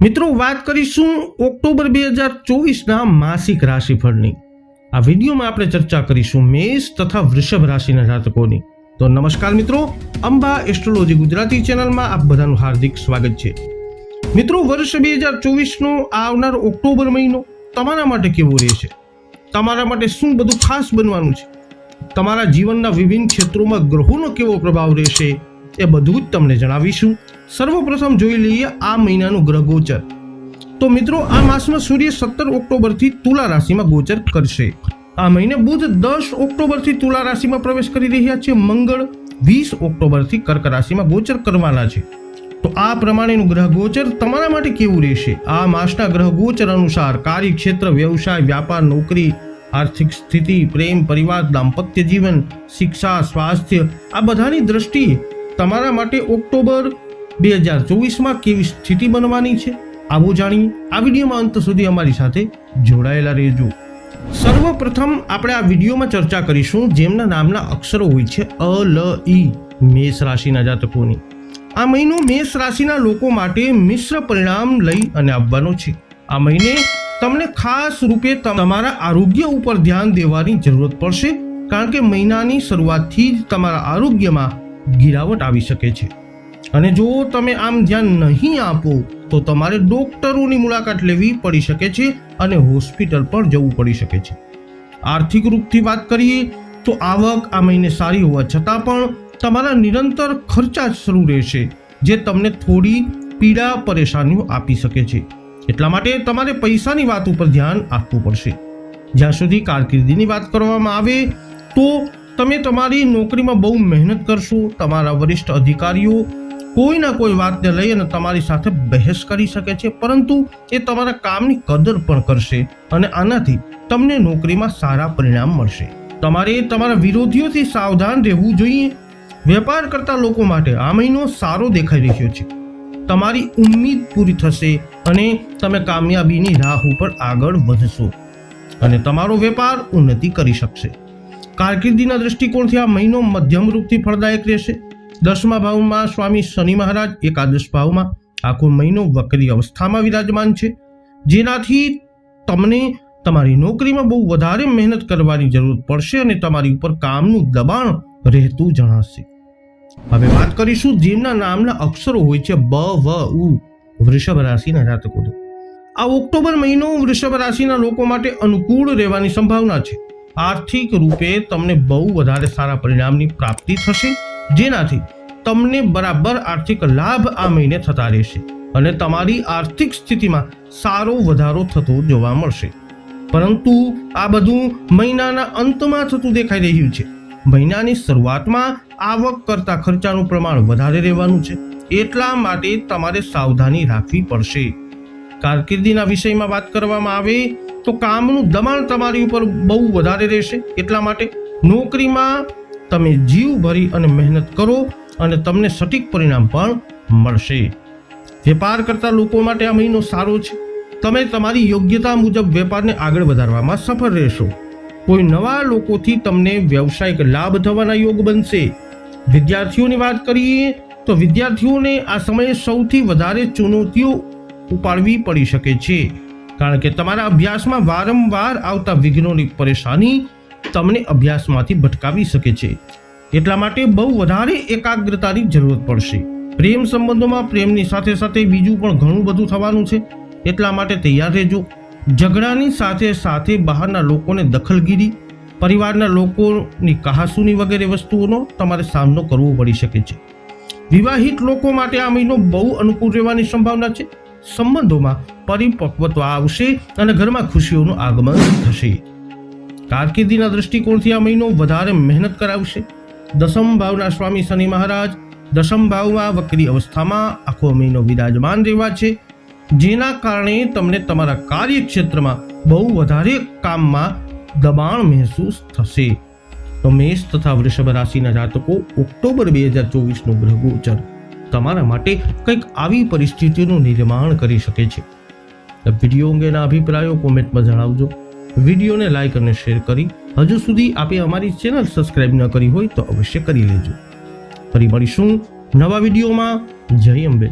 મિત્રો, વાત કરીશું ઓક્ટોબર બે હજાર ચોવીસના માસિક રાશિફળની. આ વિડીયોમાં આપણે ચર્ચા કરીશું મેષ તથા વૃષભ રાશિના જાતકોની. તો નમસ્કાર મિત્રો, અંબા એસ્ટ્રોલોજી ગુજરાતી ચેનલમાં આપ બધાનું હાર્દિક સ્વાગત છે. મિત્રો, વર્ષ બે હજાર ચોવીસનો આવનાર ઓક્ટોબર મહિનો તમારા માટે કેવો રહેશે? તમારા માટે શું બધું ખાસ બનવાનું છે? તમારા જીવનના વિભિન્ન ક્ષેત્રોમાં ગ્રહોનો કેવો પ્રભાવ રહેશે? એ બધું જ તમને જણાવીશું. સર્વપ્રથમ જોઈ લઈએ આ મહિનાનું ગ્રહ ગોચર. તો મિત્રો, આ માસમાં સૂર્ય સત્તર ઓક્ટોબરથી તુલા રાશિમાં ગોચર કરશે. આ મહિને બુધ દસ ઓક્ટોબરથી તુલા રાશિમાં પ્રવેશ કરી રહ્યા છે. મંગળ વીસ ઓક્ટોબરથી કર્ક રાશિમાં ગોચર કરવાના છે. તો આ પ્રમાણેનું ગ્રહ ગોચર તમારા માટે કેવું રહેશે? આ માસના ગ્રહ ગોચર અનુસાર કાર્યક્ષેત્ર, વ્યવસાય, વ્યાપાર, નોકરી, આર્થિક સ્થિતિ, પ્રેમ, પરિવાર, દાંપત્ય જીવન, શિક્ષા, સ્વાસ્થ્ય આ બધાની દ્રષ્ટિએ તમારા માટે ઓક્ટોબર બે હજાર ચોવીસમાં કેવી સ્થિતિ બનવાની છે? આવું જાણીએ. આ વિડીયોમાં અંત સુધી અમારી સાથે જોડાયેલા રહેજો. સર્વપ્રથમ આપણે આ વિડીયોમાં ચર્ચા કરીશું જેમના નામના અક્ષરો હોય છે અ, લ, ઈ, મેષ રાશિના જાતકોની. આ મહિનો મેષ રાશિના લોકો માટે મિશ્ર પરિણામ લઈ અને આવવાનો છે. આ મહિને તમને ખાસ રૂપે તમ- તમારા આરોગ્ય ઉપર ધ્યાન દેવાની જરૂરત પડશે, કારણ કે મહિનાની શરૂઆતથી જ તમારા આરોગ્યમાં ગિરાવટ આવી શકે છે. અને જો તમે આમ ધ્યાન નહીં આપો, તો તમારે ડોક્ટરોની મુલાકાત લેવી પડી શકે છે અને હોસ્પિટલ પણ જવું પડી શકે છે. આર્થિક રૂપથી વાત કરીએ, તો આવક આ મહિને સારી હોવા છતાં પણ તમારા નિરંતર ખર્ચા શરૂ રહેશે, જે તમને થોડી પીડા પરેશાનીઓ આપી શકે છે. એટલા માટે તમારે પૈસાની વાત ઉપર ધ્યાન આપવું પડશે. જ્યાં સુધી કારકિર્દીની વાત કરવામાં આવે, તો તમે તમારી નોકરીમાં બહુ મહેનત કરશો, તમારા વરિષ્ઠ અધિકારીઓ કોઈ ના કોઈ વાતને લઈ અને તમારી સાથે બહેસ કરી શકે છે, પરંતુ એ તમારા કામની કદર પણ કરશે અને આનાથી તમને નોકરીમાં સારા પરિણામ મળશે. તમારે તમારા વિરોધીઓથી સાવધાન રહેવું જોઈએ. વેપાર કરતા લોકો માટે આ મહિનો સારો દેખાઈ રહ્યો છે. તમારી ઉમ્મીદ પૂરી થશે અને તમે કામયાબીની રાહ ઉપર આગળ વધશો અને તમારો વેપાર ઉન્નતિ કરી શકશે. કારકિર્દીના દૃષ્ટિકોણથી આ મહિનો મધ્યમ રૂપથી ફળદાયક રહેશે. દસમા ભાવમાં સ્વામી શનિ મહારાજ, એકાદશ ભાવમાં આખો મહિનો વક્રી અવસ્થામાં વિરાજમાન છે. જેનાથી તમને તમારી નોકરીમાં બહુ વધારે મહેનત કરવાની જરૂર પડશે અને તમારી ઉપર કામનું દબાણ રહેતું જણાશે. હવે વાત કરીશું જેમના નામના અક્ષરો હોય છે બ, વ, ઉ, વૃષભ રાશિના જાતકોની. આ ઓક્ટોબર મહિનો વૃષભ રાશિના લોકો માટે અનુકૂળ રહેવાની સંભાવના છે. આર્થિક રૂપે તમને બહુ વધારે સારા પરિણામની પ્રાપ્તિ થશે, જેનાથી તમને બરાબર આર્થિક લાભ આ મહિને થતા રહેશે અને તમારી આર્થિક સ્થિતિમાં સારો વધારો થતો જોવા મળશે. પરંતુ આ બધું મહિનાના અંતમાં થતું દેખાઈ રહ્યું છે. મહિનાની શરૂઆતમાં આવક કરતા ખર્ચાનું પ્રમાણ વધારે રહેવાનું છે. એટલા માટે તમારે સાવધાની રાખવી પડશે. કારકિર્દીના વિષયમાં વાત કરવામાં આવે તો કામનું દબાણ તમારી ઉપર બહુ વધારે રહેશે. એટલા માટે નોકરીમાં તમે જીવ ભરી અને મહેનત કરો અને તમને સટીક પરિણામ પણ મળશે. વેપાર કરતા લોકો માટે આ મહિનો સારો છે. તમે તમારી યોગ્યતા મુજબ વેપારને આગળ વધારવામાં સફળ રહેશો. કોઈ નવા લોકોથી તમને વ્યવસાયિક લાભ થવાના યોગ બનશે. વિદ્યાર્થીઓની વાત કરીએ તો વિદ્યાર્થીઓને આ સમયે સૌથી વધારે ચુનૌતીઓ ઉપાડવી પડી શકે છે. કારણ કે તમારા અભ્યાસમાં વારંવાર આવતા વિઘ્નોની પરેશાની તમને અભ્યાસમાંથી ભટકાવી શકે છે. એટલા માટે બહુ વધારે એકાગ્રતાની જરૂરત પડશે. પ્રેમ સંબંધોમાં પ્રેમની સાથે સાથે બીજું પણ ઘણું બધું થવાનું છે. એટલા માટે તૈયાર રહેજો. ઝઘડાની સાથે સાથે બહારના લોકોને દખલગીરી, પરિવારના લોકોની કહાસુની વગેરે વસ્તુઓનો તમારે સામનો કરવો પડી શકે છે. વિવાહિત લોકો માટે આ મહિનો બહુ અનુકૂળ રહેવાની સંભાવના છે. સંબંધોમાં પરિપક્વતા આવશે અને ઘરમાં ખુશીઓનું આગમન થશે. કારકિર્દીના દૃષ્ટિકોણથી આ મહિનો વધારે મહેનત કરાવશે. દસમ ભાવના સ્વામી શનિ મહારાજ, દસમ ભાવમાં વક્રી અવસ્થામાં આખો મહિનો વિરાજમાન રહેવા છે. જેના કારણે તમને તમારા કાર્યક્ષેત્રમાં બહુ વધારે કામમાં દબાણ મહેસૂસ થશે. તો મેષ તથા વૃષભ રાશિના જાતકો ઓક્ટોબર બે હજાર ચોવીસનું ગ્રહ ગોચર તમારા માટે કંઈક આવી પરિસ્થિતિનું નિર્માણ કરી શકે છે. વીડિયો અંગેના અભિપ્રાયો કોમેન્ટમાં જણાવજો. વિડીયોને લાઇક અને શેર કરી હજુ સુધી આપે અમારી ચેનલ સબસ્ક્રાઇબ ન કરી હોય તો અવશ્ય કરી લેજો. ફરી મળીશું નવા વિડીયોમાં. જય અંબે.